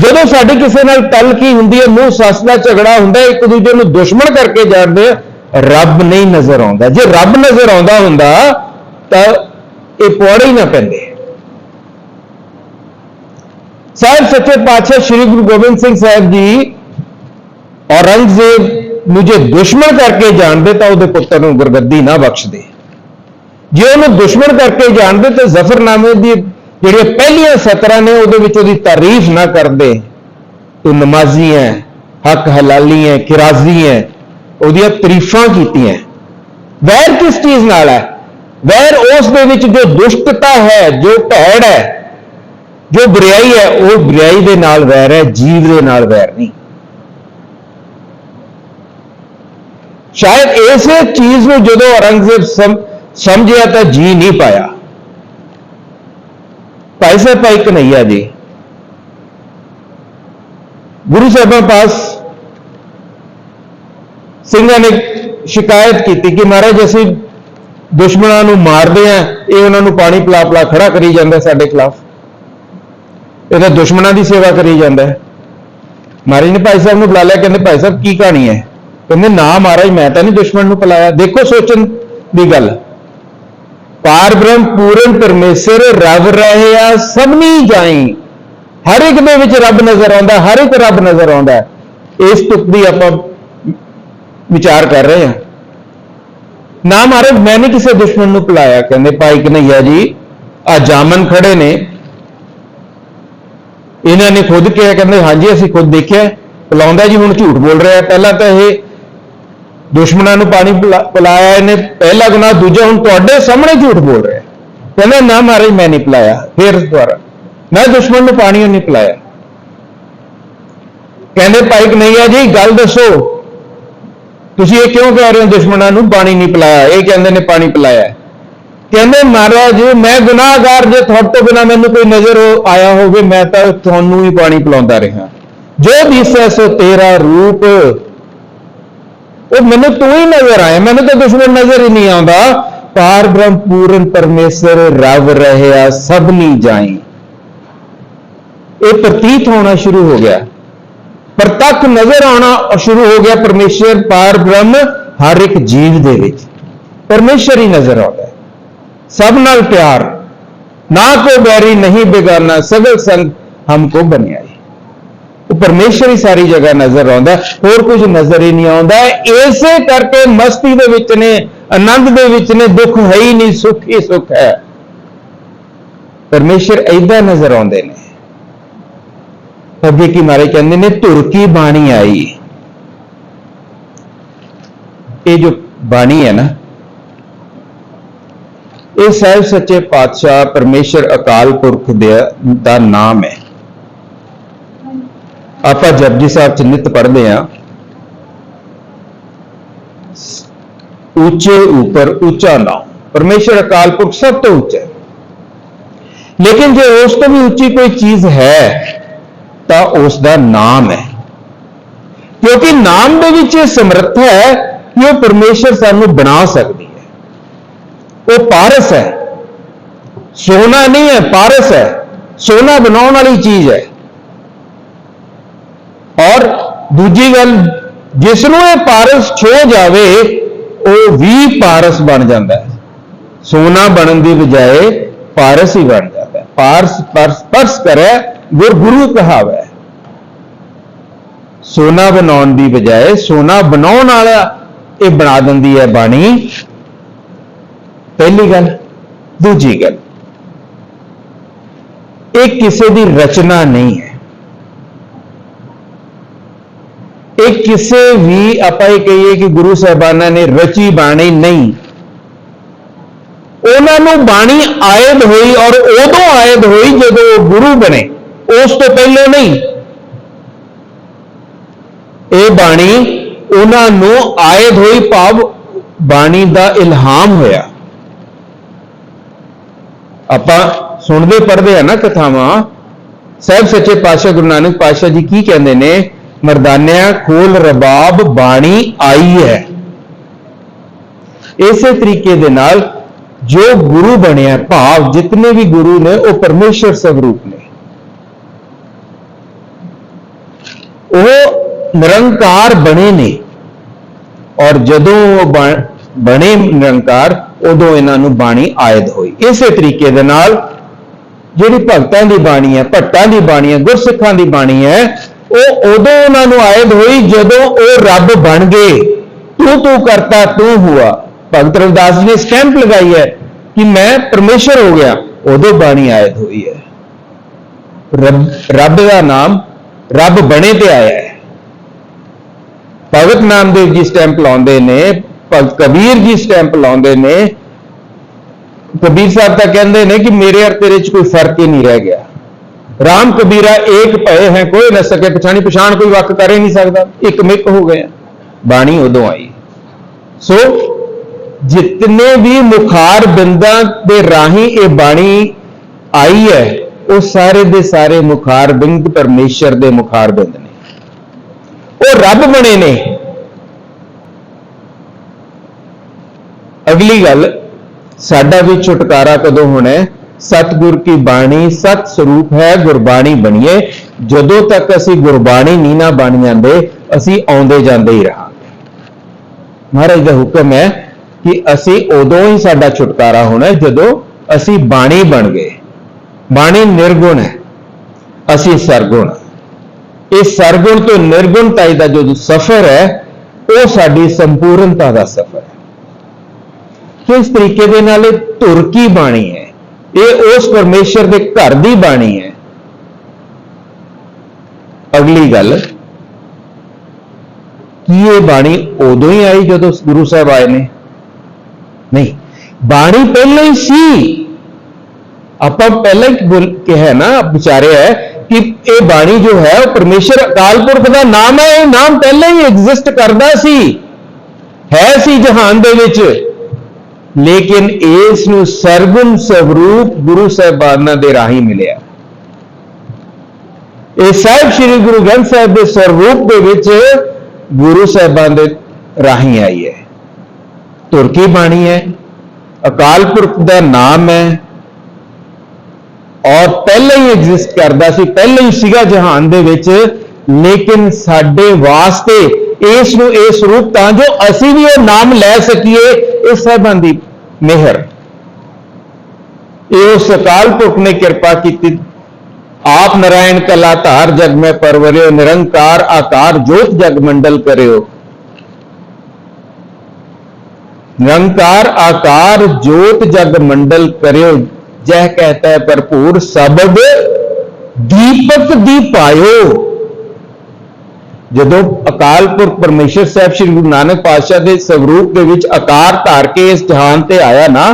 ਜਦੋਂ ਸਾਡੀ ਕਿਸੇ ਨਾਲ ਤਲ ਕੀ ਹੁੰਦੀ ਹੈ, ਮੂੰਹ ਸੱਸ ਦਾ ਝਗੜਾ ਹੁੰਦਾ ਇੱਕ ਦੂਜੇ ਨੂੰ ਦੁਸ਼ਮਣ ਕਰਕੇ ਜਾਣਦੇ ਰੱਬ ਨਹੀਂ ਨਜ਼ਰ ਆਉਂਦਾ। ਜੇ ਰੱਬ ਨਜ਼ਰ ਆਉਂਦਾ ਹੁੰਦਾ, ਤਾਂ ਇਹ ਪੌੜੇ ਹੀ ਨਾ ਪੈਂਦੇ। ਸਾਹਿਬ ਸੱਚੇ ਪਾਤਸ਼ਾਹ ਸ੍ਰੀ ਗੁਰੂ ਗੋਬਿੰਦ ਸਿੰਘ ਸਾਹਿਬ ਜੀ ਔਰੰਗਜ਼ੇਬ ਨੂੰ ਜੇ ਦੁਸ਼ਮਣ ਕਰਕੇ ਜਾਣਦੇ ਤਾਂ ਉਹਦੇ ਪੁੱਤਰ ਨੂੰ ਗੁਰਗੱਦੀ ਨਾ ਬਖਸ਼ਦੇ। ਜੇ ਉਹਨੂੰ ਦੁਸ਼ਮਣ ਕਰਕੇ ਜਾਣਦੇ ਤਾਂ ਜ਼ਫਰਨਾਮੇ ਦੀ ਜਿਹੜੀਆਂ ਪਹਿਲੀਆਂ ਸਤਰਾਂ ਨੇ, ਉਹਦੇ ਵਿੱਚ ਉਹਦੀ ਤਾਰੀਫ ਨਾ ਕਰਦੇ। ਤੂੰ ਨਮਾਜ਼ੀ ਹੈ ਹੱਕ ਹਲਾਲੀ ਹੈ ਕਿਰਾਜ਼ੀ ਹੈ ਉਹਦੀਆਂ ਤਾਰੀਫਾਂ ਕੀਤੀਆਂ। ਵੈਰ ਕਿਸ ਚੀਜ਼ ਨਾਲ ਹੈ ਵੈਰ ਉਸ ਦੇ ਵਿੱਚ ਜੋ ਦੁਸ਼ਟਤਾ ਹੈ, ਜੋ ਭੈੜ ਹੈ, ਜੋ ਬੁਰਾਈ ਹੈ, ਉਹ ਬੁਰਾਈ ਦੇ ਨਾਲ ਵੈਰ ਹੈ, ਜੀਵ ਦੇ ਨਾਲ ਵੈਰ ਨਹੀਂ। ਸ਼ਾਇਦ ਇਸੇ ਚੀਜ਼ ਨੂੰ ਜਦੋਂ ਔਰੰਗਜ਼ੇਬ ਸਮ- ਸਮਝਿਆ ਤਾਂ ਜੀ ਨਹੀਂ ਪਾਇਆ ਭਾਈ ਸਾਹਿਬ ਭਾਈ ਕਨਈਆ ਜੀ ਗੁਰੂ ਸਾਹਿਬਾਂ ਪਾਸ ਸਿੰਘਾਂ ਨੇ ਸ਼ਿਕਾਇਤ ਕੀਤੀ ਕਿ ਮਹਾਰਾਜ ਅਸੀਂ ਦੁਸ਼ਮਣਾਂ ਨੂੰ ਮਾਰਦੇ ਆ ਇਹ ਉਹਨਾਂ ਨੂੰ ਪਾਣੀ ਪਿਲਾ ਪਿਲਾ ਖੜਾ ਕਰੀ ਜਾਂਦਾ ਸਾਡੇ ਖਿਲਾਫ ਇਹ ਤਾਂ ਦੁਸ਼ਮਣਾਂ ਦੀ ਸੇਵਾ ਕਰੀ ਜਾਂਦਾ ਹੈ ਮਹਾਰਾਜ ਨੇ ਭਾਈ ਸਾਹਿਬ ਨੂੰ ਬੁਲਾ ਲਿਆ ਕਹਿੰਦੇ ਭਾਈ ਸਾਹਿਬ ਕੀ ਕਹਾਣੀ ਹੈ ਕਹਿੰਦੇ, ਨਾ ਮਹਾਰਾਜ, ਮੈਂ ਤਾਂ ਨਹੀਂ ਦੁਸ਼ਮਣ ਨੂੰ ਪਿਲਾਇਆ। ਦੇਖੋ, ਸੋਚਣ ਦੀ ਗੱਲ। ਪਾਰ ਬ੍ਰਹਮ, ਪੂਰਨ ਪਰਮੇਸ਼ਰ ਰਵ ਰਹਿਆ ਸਭਨੀ ਜਾਈ। ਹਰ ਇੱਕ ਦੇ ਵਿੱਚ ਰੱਬ ਨਜ਼ਰ ਆਉਂਦਾ, ਹਰ ਇੱਕ ਰੱਬ ਨਜ਼ਰ ਆਉਂਦਾ। ਇਸ ਤੁਕ ਦੀ ਆਪਾਂ ਵਿਚਾਰ ਕਰ ਰਹੇ ਹਾਂ। ਨਾ ਮਹਾਰਾਜ, ਮੈਂ ਨਹੀਂ ਕਿਸੇ ਦੁਸ਼ਮਣ ਨੂੰ ਪਿਲਾਇਆ। ਕਹਿੰਦੇ, ਭਾਈ ਕਨਈਆ ਜੀ, ਆ ਜਾਮਨ ਖੜੇ ਨੇ। ਇਹਨਾਂ ਨੇ ਖੁਦ ਕਿਹਾ, ਕਹਿੰਦੇ, ਹਾਂਜੀ, ਅਸੀਂ ਖੁਦ ਦੇਖਿਆ। ਪਿਲਾਉਂਦਾ ਜੀ, ਹੁਣ ਝੂਠ ਬੋਲ ਰਿਹਾ। ਪਹਿਲਾਂ ਤਾਂ ਇਹ ਦੁਸ਼ਮਣਾਂ ਨੂੰ ਪਾਣੀ ਪਿਲਾ- ਪਿਲਾਇਆ ਇਹਨੇ, ਪਹਿਲਾ ਗੁਨਾਹ, ਦੂਜਾ ਹੁਣ ਤੁਹਾਡੇ ਸਾਹਮਣੇ ਝੂਠ ਬੋਲ ਰਿਹਾ। ਕਹਿੰਦਾ, ਨਾ ਮਹਾਰਾਜ, ਮੈਂ ਨਹੀਂ ਪਿਲਾਇਆ, ਫਿਰ ਦੁਬਾਰਾ। ਮੈਂ ਦੁਸ਼ਮਣ ਨੂੰ ਪਾਣੀ ਨਹੀਂ ਪਿਲਾਇਆ। ਕਹਿੰਦੇ, ਭਾਈ ਕਨਈਆ ਜੀ, ਗੱਲ ਦੱਸੋ। ਤੁਸੀਂ ਇਹ ਕਿਉਂ ਕਹਿ ਰਹੇ ਹੋ ਦੁਸ਼ਮਣਾਂ ਨੂੰ ਪਾਣੀ ਨਹੀਂ ਪਿਲਾਇਆ? ਇਹ ਕਹਿੰਦੇ ਨੇ ਪਾਣੀ ਪਿਲਾਇਆ। ਕਹਿੰਦੇ, ਮਹਾਰਾਜ, ਮੈਂ ਗੁਨਾਹਗਾਰ, ਜੇ ਤੁਹਾਡੇ ਤੋਂ ਬਿਨਾ ਮੈਨੂੰ ਕੋਈ ਨਜ਼ਰ ਆਇਆ ਹੋਵੇ, ਮੈਂ ਤਾਂ ਤੁਹਾਨੂੰ ਹੀ ਪਾਣੀ ਪਿਲਾਉਂਦਾ ਰਿਹਾ। ਜੋ ਦਿਸੈ ਸੋ ਤੇਰਾ ਰੂਪ ਉਹ ਮੈਨੂੰ ਤੂੰ ਹੀ ਨਜ਼ਰ ਆਇਆ ਮੈਨੂੰ ਤਾਂ ਦੁਸ਼ਮਣ ਨਜ਼ਰ ਹੀ ਨਹੀਂ ਆਉਂਦਾ। ਪਾਰ ਬ੍ਰਹਮ ਪੂਰਨ ਪਰਮੇਸ਼ਰ ਰਵ ਰਹਿਆ ਸਭਨੀ ਜਾਈ। ਇਹ ਪ੍ਰਤੀਤ ਹੋਣਾ ਸ਼ੁਰੂ ਹੋ ਗਿਆ। ਪ੍ਰਤੱਖ ਨਜ਼ਰ ਆਉਣਾ ਸ਼ੁਰੂ ਹੋ ਗਿਆ ਪਰਮੇਸ਼ਰ ਪਾਰ ਬ੍ਰਹਮ, ਹਰ ਇੱਕ ਜੀਵ ਦੇ ਵਿੱਚ। ਪਰਮੇਸ਼ਰ ਹੀ ਨਜ਼ਰ ਆਉਂਦਾ ਸਭ ਨਾਲ ਪਿਆਰ। ਨਾ ਕੋ ਬੈਰੀ ਨਹੀਂ ਬੇਗਾਨਾ, ਸਗਲ ਸੰਗ ਹਮਕੋ ਬਣਿਆਈ। ਉਹ ਪਰਮੇਸ਼ਰ ਹੀ ਸਾਰੀ ਜਗ੍ਹਾ ਨਜ਼ਰ ਆਉਂਦਾ, ਹੋਰ ਕੁਝ ਨਜ਼ਰ ਹੀ ਨਹੀਂ ਆਉਂਦਾ। ਇਸੇ ਕਰਕੇ ਮਸਤੀ ਦੇ ਵਿੱਚ ਨੇ, ਆਨੰਦ ਦੇ ਵਿੱਚ ਨੇ, ਦੁੱਖ ਹੈ ਹੀ ਨਹੀਂ, ਸੁੱਖ ਹੀ ਸੁੱਖ ਹੈ। ਪਰਮੇਸ਼ਰ ਐਦਾਂ ਨਜ਼ਰ ਆਉਂਦੇ ਨੇ। ਅੱਗੇ ਕੀ ਮਾਰੇ ਕਹਿੰਦੇ ਨੇ, ਧੁਰ ਕੀ ਬਾਣੀ ਆਈ? ਇਹ ਜੋ ਬਾਣੀ ਹੈ ਨਾ, ਇਹ ਸਾਹਿਬ ਸੱਚੇ ਪਾਤਸ਼ਾਹ ਪਰਮੇਸ਼ਰ ਅਕਾਲ ਪੁਰਖ ਦੇ ਦਾ ਨਾਮ ਹੈ। ਆਪਾਂ ਜਪਜੀ ਸਾਹਿਬ ਚ ਨਿਤ ਪੜ੍ਹਦੇ ਆ ਉੱਚੇ ਉੱਪਰ ਉੱਚਾ ਨਾਮ। ਪਰਮੇਸ਼ਰ ਅਕਾਲ ਪੁਰਖ ਸਭ ਤੋਂ ਉੱਚਾ ਹੈ। ਲੇਕਿਨ ਜੇ ਉਸ ਤੋਂ ਵੀ ਉੱਚੀ ਕੋਈ ਚੀਜ਼ ਹੈ, ਤਾਂ ਉਸ ਦਾ ਨਾਮ ਹੈ। ਕਿਉਂਕਿ ਨਾਮ ਦੇ ਵਿੱਚ ਇਹ ਸਮਰੱਥਾ ਹੈ ਕਿ ਉਹ ਪਰਮੇਸ਼ਰ ਸਾਨੂੰ ਬਣਾ ਸਕਦੀ ਹੈ। ਉਹ ਪਾਰਸ ਹੈ। ਸੋਨਾ ਨਹੀਂ ਹੈ, ਪਾਰਸ ਹੈ। ਸੋਨਾ ਬਣਾਉਣ ਵਾਲੀ ਚੀਜ਼ ਹੈ। ਔਰ ਦੂਜੀ ਗੱਲ ਜਿਸ ਨੂੰ ਇਹ ਪਾਰਸ ਛੋ ਜਾਵੇ, ਉਹ ਵੀ ਪਾਰਸ ਬਣ ਜਾਂਦਾ ਹੈ। ਸੋਨਾ ਬਣਨ ਦੀ ਬਜਾਏ ਪਾਰਸ ਹੀ ਬਣ ਜਾਂਦਾ ਹੈ। ਪਾਰਸ, ਪਰਸ ਪਰਸ ਕਰੇ ਗੁਰ ਗੁਰੂ ਕਹਾਵੇ। ਸੋਨਾ ਬਣਾਉਣ ਦੀ ਬਜਾਏ, ਸੋਨਾ ਬਣਾਉਣ ਵਾਲਾ ਇਹ ਬਣਾ ਦਿੰਦੀ ਹੈ ਬਾਣੀ। ਪਹਿਲੀ ਗੱਲ, ਦੂਜੀ ਗੱਲ, ਇਹ ਕਿਸੇ ਦੀ ਰਚਨਾ ਨਹੀਂ ਹੈ। ਇਹ ਕਿਸੇ ਵੀ ਆਪਾਂ ਇਹ ਕਹੀਏ ਕਿ ਗੁਰੂ ਸਾਹਿਬਾਨਾਂ ਨੇ ਰਚੀ ਬਾਣੀ ਨਹੀਂ। ਉਹਨਾਂ ਨੂੰ ਬਾਣੀ ਆਇਦ ਹੋਈ ਔਰ ਉਦੋਂ ਆਇਦ ਹੋਈ ਜਦੋਂ ਉਹ ਗੁਰੂ ਬਣੇ। ਉਸ ਤੋਂ ਪਹਿਲਾਂ ਨਹੀਂ। ਇਹ ਬਾਣੀ ਉਹਨਾਂ ਨੂੰ ਆਇਦ ਹੋਈ ਭਾਵ ਬਾਣੀ ਦਾ ਇਲਹਾਮ ਹੋਇਆ। ਆਪਾਂ ਸੁਣਦੇ ਪੜ੍ਹਦੇ ਆ ਨਾ ਕਥਾਵਾਂ। ਸਾਹਿਬ ਸੱਚੇ ਪਾਤਸ਼ਾਹ ਗੁਰੂ ਨਾਨਕ ਪਾਤਸ਼ਾਹ ਜੀ ਕੀ ਕਹਿੰਦੇ ਨੇ? ਮਰਦਾਨਿਆਂ ਖੋਲ ਰਬਾਬ ਬਾਣੀ ਆਈ ਹੈ। ਇਸੇ ਤਰੀਕੇ ਦੇ ਨਾਲ ਜੋ ਗੁਰੂ ਬਣਿਆ ਭਾਵ, ਜਿਤਨੇ ਵੀ ਗੁਰੂ ਨੇ, ਉਹ ਪਰਮੇਸ਼ਰ ਸਵਰੂਪ ਨੇ। ਉਹ ਨਿਰੰਕਾਰ ਬਣੇ ਨੇ। ਔਰ ਜਦੋਂ ਉਹ ਬਣ- ਬਣੇ ਨਿਰੰਕਾਰ, ਉਦੋਂ ਇਹਨਾਂ ਨੂੰ ਬਾਣੀ ਆਇਦ ਹੋਈ। ਇਸੇ ਤਰੀਕੇ ਦੇ ਨਾਲ ਜਿਹੜੀ ਭਗਤਾਂ ਦੀ ਬਾਣੀ ਹੈ ਭੱਟਾਂ ਦੀ ਬਾਣੀ ਹੈ, ਗੁਰਸਿੱਖਾਂ ਦੀ ਬਾਣੀ ਹੈ ਉਹ ਉਦੋਂ ਉਹਨਾਂ ਨੂੰ ਆਇਦ ਹੋਈ ਜਦੋਂ ਉਹ ਰੱਬ ਬਣ ਗਏ। ਤੂੰ ਤੂੰ ਕਰਤਾ, ਤੂੰ ਹੁਆ। ਭਗਤ ਰਵਿਦਾਸ ਜੀ ਨੇ ਸਟੈਂਪ ਲਗਾਈ ਹੈ ਕਿ ਮੈਂ ਪਰਮੇਸ਼ਰ ਹੋ ਗਿਆ, ਉਦੋਂ ਬਾਣੀ ਆਇਦ ਹੋਈ ਹੈ। ਰੱਬ ਰੱਬ ਦਾ ਨਾਮ ਰੱਬ ਬਣੇ ਤੇ ਆਇਆ ਹੈ। ਭਗਤ ਨਾਮਦੇਵ ਜੀ ਸਟੈਂਪ ਲਾਉਂਦੇ ਨੇ, ਭਗਤ ਕਬੀਰ ਜੀ ਸਟੈਂਪ ਲਾਉਂਦੇ ਨੇ। ਕਬੀਰ ਸਾਹਿਬ ਤਾਂ ਕਹਿੰਦੇ ਨੇ ਕਿ ਮੇਰੇ ਔਰ ਤੇਰੇ 'ਚ ਕੋਈ ਫ਼ਰਕ ਹੀ ਨਹੀਂ ਰਹਿ ਗਿਆ। ਰਾਮ ਕਬੀਰਾ ਏਕ ਭਏ ਹੈ, ਕੋਈ ਨਾ ਸਕੇ ਪਛਾਣੀ, ਪਛਾਣ ਕੋਈ ਵਕ ਕਰ ਹੀ ਨਹੀਂ ਸਕਦਾ। ਇੱਕ ਮਿੱਕ ਹੋ ਗਏ ਬਾਣੀ ਉਦੋਂ ਆਈ। ਸੋ ਜਿਤਨੇ ਵੀ ਮੁਖਾਰ ਬਿੰਦਾਂ ਦੇ ਰਾਹੀਂ ਇਹ ਬਾਣੀ ਆਈ ਹੈ, ਉਹ ਸਾਰੇ ਦੇ ਸਾਰੇ ਮੁਖਾਰ ਬਿੰਦ ਪਰਮੇਸ਼ਰ ਦੇ ਮੁਖਾਰ ਬਿੰਦ ਨੇ। ਉਹ ਰੱਬ ਬਣੇ ਨੇ। ਅਗਲੀ ਗੱਲ, ਸਾਡਾ ਵੀ ਛੁਟਕਾਰਾ ਕਦੋਂ ਹੋਣਾ ਹੈ? ਸਤਿਗੁਰ ਕੀ ਬਾਣੀ ਸਤ ਸਰੂਪ ਹੈ, ਗੁਰਬਾਣੀ ਬਣੀਏ। ਜਦੋਂ ਤੱਕ ਅਸੀਂ ਗੁਰਬਾਣੀ ਨਹੀਂ ਨਾ ਬਣ ਜਾਂਦੇ, ਅਸੀਂ ਆਉਂਦੇ ਜਾਂਦੇ ਹੀ ਰਹਾਂਗੇ। ਮਹਾਰਾਜ ਦਾ ਹੁਕਮ ਹੈ ਕਿ ਅਸੀਂ ਉਦੋਂ ਹੀ ਸਾਡਾ ਛੁਟਕਾਰਾ ਹੋਣਾ ਜਦੋਂ ਅਸੀਂ ਬਾਣੀ ਬਣ ਗਏ। ਬਾਣੀ ਨਿਰਗੁਣ ਹੈ, ਅਸੀਂ ਸਰਗੁਣ। ਇਹ ਸਰਗੁਣ ਤੋਂ ਨਿਰਗੁਣਤਾਈ ਦਾ ਜੋ ਸਫ਼ਰ ਹੈ, ਉਹ ਸਾਡੀ ਸੰਪੂਰਨਤਾ ਦਾ ਸਫ਼ਰ ਹੈ। ਕਿ ਇਸ ਤਰੀਕੇ ਦੇ ਨਾਲ ਇਹ ਤੁਰਕੀ ਬਾਣੀ ਹੈ? ਇਹ ਉਸ ਪਰਮੇਸ਼ਰ ਦੇ ਘਰ ਦੀ ਬਾਣੀ ਹੈ। ਅਗਲੀ ਗੱਲ, ਕੀ ਇਹ ਬਾਣੀ ਉਦੋਂ ਹੀ ਆਈ ਜਦੋਂ ਗੁਰੂ ਸਾਹਿਬ ਆਏ ਨੇ? ਨਹੀਂ, ਬਾਣੀ ਪਹਿਲਾਂ ਹੀ ਸੀ। ਆਪਾਂ ਪਹਿਲਾਂ ਹੀ ਬੋਲ, ਕਿਹਾ ਨਾ, ਵਿਚਾਰਿਆ ਕਿ ਇਹ ਬਾਣੀ ਜੋ ਹੈ, ਉਹ ਪਰਮੇਸ਼ਰ ਅਕਾਲ ਪੁਰਖ ਦਾ ਨਾਮ ਹੈ, ਇਹ ਨਾਮ ਪਹਿਲਾਂ ਹੀ ਐਗਜ਼ਿਸਟ ਕਰਦਾ ਸੀ। ਹੈ ਸੀ ਜਹਾਨ ਦੇ ਵਿੱਚ। ਲੇਕਿਨ ਇਸ ਨੂੰ ਸਰਗੁਣ ਸਵਰੂਪ ਗੁਰੂ ਸਾਹਿਬਾਨਾਂ ਦੇ ਰਾਹੀਂ ਮਿਲਿਆ। ਇਹ ਸਾਹਿਬ ਸ੍ਰੀ ਗੁਰੂ ਗ੍ਰੰਥ ਸਾਹਿਬ ਦੇ ਸਰੂਪ ਦੇ ਵਿੱਚ ਗੁਰੂ ਸਾਹਿਬਾਨ ਦੇ ਰਾਹੀਂ ਆਈ ਹੈ। ਤੁਰਕੀ ਬਾਣੀ ਹੈ? ਅਕਾਲ ਪੁਰਖ ਦਾ ਨਾਮ ਹੈ। ਔਰ ਪਹਿਲਾਂ ਹੀ ਐਗਜ਼ਿਸਟ ਕਰਦਾ ਸੀ, ਪਹਿਲਾਂ ਹੀ ਸੀਗਾ ਜਹਾਨ ਦੇ ਵਿੱਚ, ਲੇਕਿਨ ਸਾਡੇ ਵਾਸਤੇ ਇਸ ਨੂੰ ਇਹ ਸਰੂਪ ਤਾਂ ਜੋ ਅਸੀਂ ਵੀ ਉਹ ਨਾਮ ਲੈ ਸਕੀਏ ਇਹ ਸਾਹਿਬਾਂ ਦੀ ਮਿਹਰ ਇਹ ਉਸ ਅਕਾਲ ਪੁਰਖ ਨੇ ਕਿਰਪਾ ਕੀਤੀ ਆਪ ਨਾਰਾਇਣ ਕਲਾ ਧਾਰ ਜਗ ਮੈਂ ਪਰਵਰਿਓ ਨਿਰੰਕਾਰ ਆਕਾਰ ਜੋਤ ਜਗ ਮੰਡਲ ਕਰਿਓ ਨਿਰੰਕਾਰ ਆਕਾਰ ਜੋਤ ਜਗ ਮੰਡਲ ਕਰਿਓ ਜਹ ਕਹਤਾ ਹੈ ਭਰਪੂਰ ਸ਼ਬਦ ਦੀਪਕ ਦੀ ਪਾਇਓ ਜਦੋਂ ਅਕਾਲ ਪੁਰਖ ਪਰਮੇਸ਼ਰ ਸਾਹਿਬ ਸ੍ਰੀ ਗੁਰੂ ਨਾਨਕ ਪਾਤਸ਼ਾਹ ਦੇ ਸਵਰੂਪ ਦੇ ਵਿੱਚ ਆਕਾਰ ਧਾਰ ਕੇ ਇਸ ਜਹਾਨ ਤੇ ਆਇਆ ਨਾ,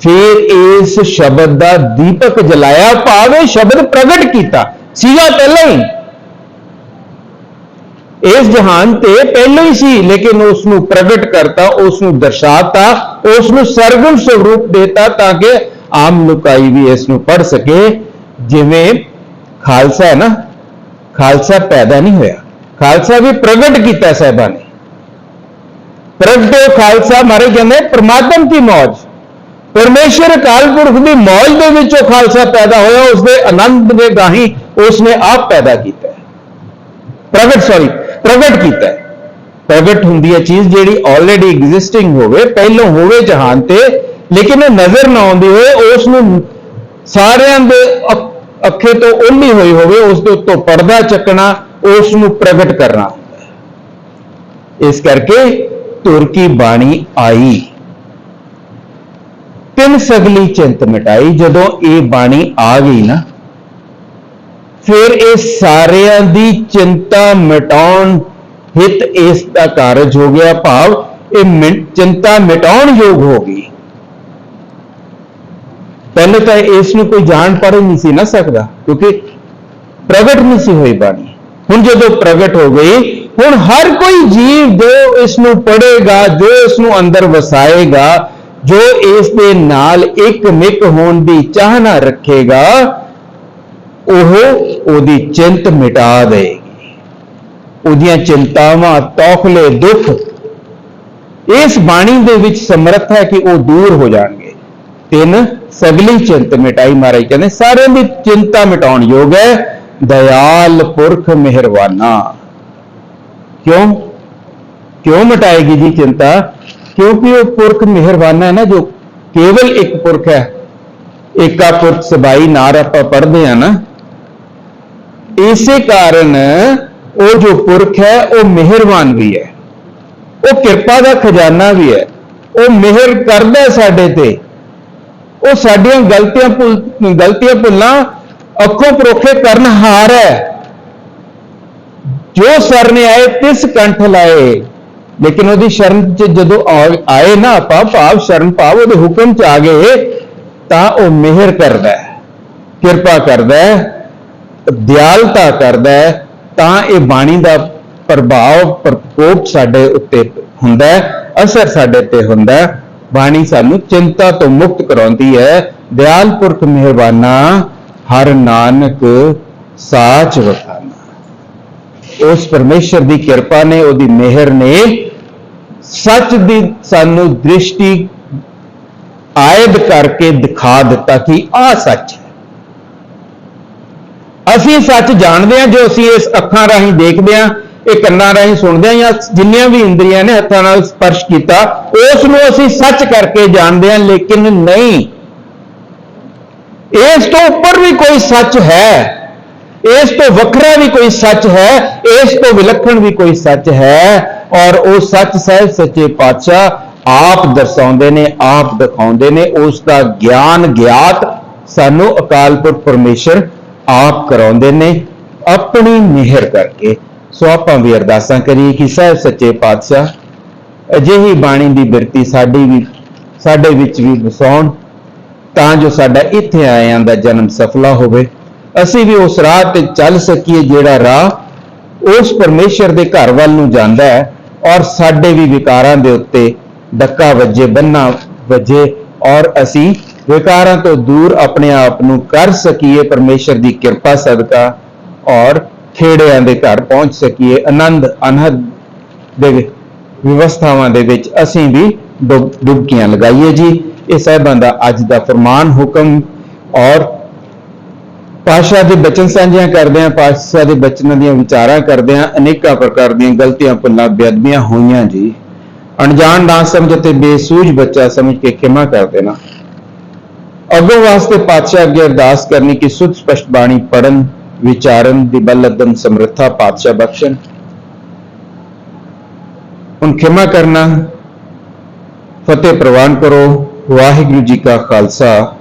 ਫਿਰ ਇਸ ਸ਼ਬਦ ਦਾ ਦੀਪਕ ਜਲਾਇਆ, ਭਾਵੇਂ ਸ਼ਬਦ ਪ੍ਰਗਟ ਕੀਤਾ, ਸੀਗਾ ਪਹਿਲਾਂ ਹੀ। ਇਸ ਜਹਾਨ ਤੇ ਪਹਿਲਾਂ ਹੀ ਸੀ, ਲੇਕਿਨ ਉਸ ਨੂੰ ਪ੍ਰਗਟ ਕਰਤਾ ਉਸ ਨੂੰ ਦਰਸਾਤਾ ਉਸ ਨੂੰ ਸਰਗੁਣ ਸਰੂਪ ਦੇਤਾ ਤਾਂ ਕਿ ਆਮ ਲੁਕਾਈ ਵੀ ਇਸ ਨੂੰ ਪੜ ਸਕੇ। ਜਿਵੇਂ ਖਾਲਸਾ ਹੈ ਨਾ ਖਾਲਸਾ ਪੈਦਾ ਨਹੀਂ ਹੋਇਆ। ਖਾਲਸਾ ਵੀ ਪ੍ਰਗਟ ਕੀਤਾ ਸਾਹਿਬਾਂ ਨੇ ਪ੍ਰਗਟੇ ਖਾਲਸਾ ਮਾਰੇ ਕਹਿੰਦੇ, ਪ੍ਰਮਾਤਮ ਦੀ ਮੌਜ। ਪਰਮੇਸ਼ਰ ਅਕਾਲ ਪੁਰਖ ਦੀ ਮੌਜ ਦੇ ਵਿੱਚ ਖਾਲਸਾ ਪੈਦਾ ਹੋਇਆ ਉਸ ਦੇ ਆਨੰਦ ਦੇ ਗਾਹੀ ਉਸ ਨੇ ਆਪ ਪੈਦਾ ਕੀਤਾ। ਪ੍ਰਗਟ ਸੌਰੀ ਪ੍ਰਗਟ ਕੀਤਾ। ਪ੍ਰਗਟ ਹੁੰਦੀ ਹੈ ਚੀਜ਼ ਜਿਹੜੀ ਆਲਰੇਡੀ ਐਗਜ਼ਿਸਟਿੰਗ ਹੋਵੇ, ਪਹਿਲੋਂ ਹੋਵੇ ਜਹਾਨ ਤੇ, ਲੇਕਿਨ ਉਹ ਨਜ਼ਰ ਨਾ ਆਉਂਦੀ ਹੋਏ ਉਸ ਨੂੰ ਸਾਰਿਆਂ ਦੇ ਅੱਖੇ ਤੋਂ ਓਲੀ ਹੋਈ ਹੋਵੇ, ਉਸ ਦੇ ਉੱਤੋਂ ਪਰਦਾ ਚੱਕਣਾ, ਉਸ ਨੂੰ ਪ੍ਰਗਟ ਕਰਨਾ। ਇਸ ਕਰਕੇ ਤੁਰਕੀ ਬਾਣੀ ਆਈ। ਤਿੰਨ ਸਗਲੀ ਚਿੰਤ ਮਿਟਾਈ, ਜਦੋਂ ਇਹ ਬਾਣੀ ਆ ਗਈ ਨਾ, ਫਿਰ ਇਹ ਸਾਰਿਆਂ ਦੀ ਚਿੰਤਾ ਮਿਟਾਉਣ ਹਿਤ ਇਸ ਦਾ ਕਾਰਜ ਹੋ ਗਿਆ। ਭਾਵ ਇਹ ਮਿ- ਚਿੰਤਾ ਮਿਟਾਉਣ ਯੋਗ ਹੋ ਗਈ। ਪਹਿਲੇ ਤਾਂ ਇਸ ਨੂੰ ਕੋਈ ਜਾਣ ਪੜ ਨਹੀਂ ਸੀ ਨਾ ਸਕਦਾ, ਕਿਉਂਕਿ ਪ੍ਰਗਟ ਨਹੀਂ ਸੀ ਹੋਈ ਬਾਣੀ। ਹੁਣ ਜਦੋਂ ਪ੍ਰਗਟ ਹੋ ਗਈ, ਹੁਣ ਹਰ ਕੋਈ ਜੀਵ ਜੋ ਇਸ ਨੂੰ ਪੜੇਗਾ ਜੋ ਇਸ ਨੂੰ ਅੰਦਰ ਵਸਾਏਗਾ, ਜੋ ਇਸ ਦੇ ਨਾਲ ਇੱਕ ਮਿਕ ਹੋਣ ਦੀ ਚਾਹਨਾ ਰੱਖੇਗਾ, ਉਹ ਉਹਦੀ ਚਿੰਤ ਮਿਟਾ ਦੇਗੀ ਉਹਦੀਆਂ ਚਿੰਤਾਵਾਂ, ਤੌਖਲੇ, ਦੁੱਖ, ਇਸ ਬਾਣੀ ਦੇ ਵਿੱਚ ਸਮਰੱਥ ਹੈ ਕਿ ਉਹ ਦੂਰ ਹੋ ਜਾਣਗੇ। ਤਿੰਨ ਸਗਲੀ ਚਿੰਤ ਮਿਟਾਈ ਮਹਾਰਾਜ ਕਹਿੰਦੇ, ਸਾਰਿਆਂ ਦੀ ਚਿੰਤਾ ਮਿਟਾਉਣ ਯੋਗ ਹੈ, ਦਇਆਲ ਪੁਰਖ ਮਿਹਰਵਾਨਾ ਕਿਉਂ? ਕਿਉਂ ਮਿਟਾਏਗੀ ਜੀ ਚਿੰਤਾ? ਕਿਉਂਕਿ ਉਹ ਪੁਰਖ ਮਿਹਰਬਾਨਾ ਹੈ ਨਾ, ਜੋ ਕੇਵਲ ਇੱਕ ਪੁਰਖ ਹੈ। ਏਕਾ ਪੁਰਖ ਸਬਾਈ ਨਾਰ ਆਪਾਂ ਪੜ੍ਹਦੇ ਆ ਨਾ। ਇਸੇ ਕਾਰਨ ਉਹ ਜੋ ਪੁਰਖ ਹੈ, ਉਹ ਮਿਹਰਬਾਨ ਵੀ ਹੈ। ਉਹ ਕਿਰਪਾ ਦਾ ਖਜ਼ਾਨਾ ਵੀ ਹੈ। ਉਹ ਮਿਹਰ ਕਰਦਾ ਸਾਡੇ ਤੇ। ਉਹ ਸਾਡੀਆਂ ਗਲਤੀਆਂ ਭੁੱਲ, ਗਲਤੀਆਂ ਭੁੱਲਾਂ ਅੱਖੋਂ ਪਰੋਖੇ ਕਰਨ ਹਾਰ ਹੈ। ਜੋ ਸਰ ਨੇ ਆਏ, ਤਿਸ ਕੰਠ ਲਾਏ। ਲੇਕਿਨ ਉਹਦੀ ਸ਼ਰਨ ਚ ਜਦੋਂ ਆਏ ਨਾ ਆਪਾਂ, ਭਾਵ ਸ਼ਰਨ, ਭਾਵ ਉਹਦੇ ਹੁਕਮ ਚ ਆ ਗਏ, ਤਾਂ ਉਹ ਮਿਹਰ ਕਰਦਾ ਹੈ, ਕਿਰਪਾ ਕਰਦਾ ਹੈ, ਦਿਆਲਤਾ ਕਰਦਾ ਹੈ, ਤਾਂ ਇਹ ਬਾਣੀ ਦਾ ਪ੍ਰਭਾਵ, ਪ੍ਰਕੋਪ ਸਾਡੇ ਉੱਤੇ ਹੁੰਦਾ ਹੈ, ਅਸਰ ਸਾਡੇ ਤੇ ਹੁੰਦਾ ਹੈ। ਬਾਣੀ ਸਾਨੂੰ ਚਿੰਤਾ ਤੋਂ ਮੁਕਤ ਕਰਾਉਂਦੀ ਹੈ। ਦਿਆਲ ਪੁਰਖ ਮਿਹਰਬਾਨਾ, ਹਰ ਨਾਨਕ ਸਾਚ ਵਖਾਨਾ। ਉਸ ਪਰਮੇਸ਼ਰ ਦੀ ਕਿਰਪਾ ਨੇ, ਉਹਦੀ ਮਿਹਰ ਨੇ ਸੱਚ ਦੀ ਸਾਨੂੰ ਦ੍ਰਿਸ਼ਟੀ ਆਇਦ ਕਰਕੇ ਦਿਖਾ ਦਿੱਤਾ ਕਿ ਆਹ ਸੱਚ ਹੈ। ਅਸੀਂ ਸੱਚ ਜਾਣਦੇ ਹਾਂ ਜੋ ਅਸੀਂ ਇਸ ਅੱਖਾਂ ਰਾਹੀਂ ਦੇਖਦੇ ਹਾਂ। ਇਹ ਕੰਨਾਂ ਰਾਹੀਂ ਸੁਣਦੇ ਹਾਂ ਜਾਂ ਜਿੰਨੀਆਂ ਵੀ ਇੰਦਰੀਆਂ ਨੇ ਹੱਥਾਂ ਨਾਲ ਸਪਰਸ਼ ਕੀਤਾ ਉਸ ਨੂੰ ਅਸੀਂ ਸੱਚ ਕਰਕੇ ਜਾਣਦੇ ਹਾਂ, ਲੇਕਿਨ ਨਹੀਂ। ਇਸ ਤੋਂ ਉੱਪਰ ਵੀ ਕੋਈ ਸੱਚ ਹੈ, ਇਸ ਤੋਂ ਵੱਖਰਾ ਵੀ ਕੋਈ ਸੱਚ ਹੈ, ਇਸ ਤੋਂ ਵਿਲੱਖਣ ਵੀ ਕੋਈ ਸੱਚ ਹੈ, ਔਰ ਉਹ ਸੱਚ ਸਾਹਿਬ, ਸੱਚੇ ਪਾਤਸ਼ਾਹ ਆਪ ਦਰਸਾਉਂਦੇ ਨੇ, ਆਪ ਦਿਖਾਉਂਦੇ ਨੇ ਉਸ ਦਾ ਗਿਆਨ ਗਿਆਤ ਸਾਨੂੰ ਅਕਾਲ ਪੁਰਖ ਪਰਮੇਸ਼ਰ ਆਪ ਕਰਾਉਂਦੇ ਨੇ, ਆਪਣੀ ਮਿਹਰ ਕਰਕੇ। ਸੋ ਆਪਾਂ ਵੀ ਅਰਦਾਸਾਂ ਕਰੀਏ ਕਿ ਸਾਹਿਬ ਸੱਚੇ ਪਾਤਸ਼ਾਹ, ਅਜਿਹੀ ਬਾਣੀ ਦੀ ਬਿਰਤੀ ਸਾਡੀ ਵੀ, ਸਾਡੇ ਵਿੱਚ ਵੀ ਵਸਾਉਣ, ਤਾਂ ਜੋ ਸਾਡਾ ਇੱਥੇ ਆਇਆਂ ਦਾ ਜਨਮ ਸਫਲਾ ਹੋਵੇ। ਅਸੀਂ ਵੀ ਉਸ ਰਾਹ ਤੇ ਚੱਲ ਸਕੀਏ ਜਿਹੜਾ ਰਾਹ ਉਸ ਪਰਮੇਸ਼ਰ ਦੇ ਘਰ ਵੱਲ ਨੂੰ ਜਾਂਦਾ ਹੈ ਔਰ ਸਾਡੇ ਵੀ ਵਿਕਾਰਾਂ ਦੇ ਉੱਤੇ ਡੱਕਾ ਵੱਜੇ ਬੰਨਾ ਵੱਜੇ ਔਰ ਅਸੀਂ ਵਿਕਾਰਾਂ ਤੋਂ ਦੂਰ ਆਪਣੇ ਆਪ ਨੂੰ ਕਰ ਸਕੀਏ ਪਰਮੇਸ਼ਰ ਦੀ ਕਿਰਪਾ ਸਦਕਾ ਔਰ ਖੇੜਿਆਂ ਦੇ ਘਰ ਪਹੁੰਚ ਸਕੀਏ, ਆਨੰਦ, ਅਨਹਦ ਦੇ ਵਿਵਸਥਾਵਾਂ ਦੇ ਵਿੱਚ ਅਸੀਂ ਵੀ ਡੁਬਕੀਆਂ ਲਗਾਈਏ ਜੀ। ਇਹ ਸਾਹਿਬਾਂ ਦਾ ਅੱਜ ਦਾ ਫਰਮਾਨ ਹੁਕਮ ਔਰ ਪਾਸ਼ਾ ਦੇ ਬਚਨ ਸਾਂਝਿਆਂ ਕਰਦੇ ਆ ਪਾਸ਼ਾ ਦੇ ਬਚਨਾਂ ਦੀਆਂ ਵਿਚਾਰਾਂ ਕਰਦੇ ਆ ਅਨੇਕਾਂ ਪ੍ਰਕਾਰ ਦੀਆਂ ਗਲਤੀਆਂ, ਭੁੱਲਾਂ, ਬੇਅਦਬੀਆਂ ਹੋਈਆਂ ਜੀ। ਅਣਜਾਣ ਨਾ ਸਮਝ ਅਤੇ ਬੇਸੂਝ ਬੱਚਾ ਸਮਝ ਕੇ ਖਿਮਾ ਕਰ ਦੇਣਾ। ਅੱਗੋਂ ਵਾਸਤੇ ਪਾਤਸ਼ਾਹ ਅੱਗੇ ਅਰਦਾਸ ਕਰਨੀ ਕਿ ਸੁਧ ਸਪਸ਼ਟ ਬਾਣੀ ਪੜਨ ਵਿਚਾਰਨ ਦੀ ਬਲਦਮ ਸਮਰੱਥਾ, ਪਾਤਸ਼ਾਹ ਬਖਸ਼ਣ। ਹੁਣ ਖਿਮਾ ਕਰਨਾ, ਫਤਿਹ ਪ੍ਰਵਾਨ ਕਰੋ। ਵਾਹਿਗੁਰੂ ਜੀ ਕਾ ਖਾਲਸਾ,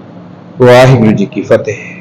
ਵਾਹਿਗੁਰੂ ਜੀ ਕੀ ਫਤਿਹ।